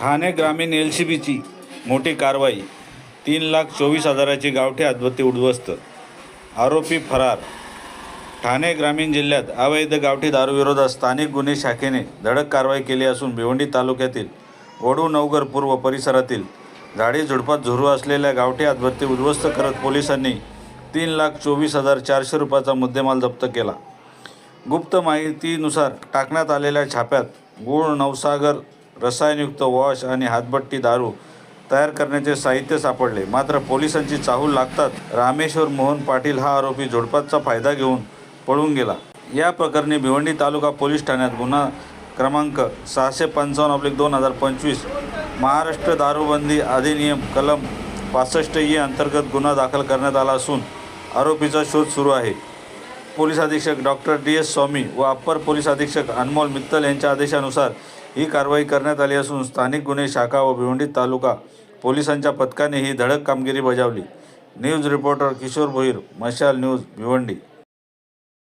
ठाणे ग्रामीण L C बीची मोठी कारवाई. तीन लाख चोवीस हजाराची गावठी अद्वत्ती उद्ध्वस्त. आरोपी फरार. ठाणे ग्रामीण जिल्ह्यात अवैध गावठी दारूविरोधात स्थानिक गुन्हे शाखेने धडक कारवाई केली असून भिवंडी तालुक्यातील वडू नवगर पूर्व परिसरातील झाडी झुडपात झुरू असलेल्या गावठी अद्वत्ती उद्ध्वस्त करत पोलिसांनी तीन लाख चोवीस हजार चारशे रुपयाचा मुद्देमाल जप्त केला. गुप्त माहितीनुसार टाकण्यात आलेल्या छाप्यात गुळ नवसागर रसायनयुक्त वॉश आणि हातभट्टी दारू तयार करण्याचे साहित्य सापडले. मात्र पोलिसांची चाहूल लागतात रामेश्वर मोहन पाटील हा आरोपी झोडपातचा फायदा घेऊन पळून गेला. या प्रकरणी भिवंडी तालुका पोलीस ठाण्यात गुन्हा क्रमांक सहाशे पंचावन्न ऑब्लिक दोन हजार पंचवीस महाराष्ट्र दारूबंदी अधिनियम कलम पासष्ट ई अंतर्गत गुन्हा दाखल करण्यात आला असून आरोपीचा शोध सुरू आहे. पोलीस अधीक्षक डॉक्टर डी एस स्वामी व अप्पर पोलीस अधीक्षक अनमोल मित्तल यांच्या आदेशानुसार ही कारवाई करण्यात आली असून स्थानिक गुन्हे शाखा व भिवंडी तालुका पोलिसांच्या पथकाने ही धडक कामगिरी बजावली. न्यूज रिपोर्टर किशोर भोईर मशाल न्यूज भिवंडी.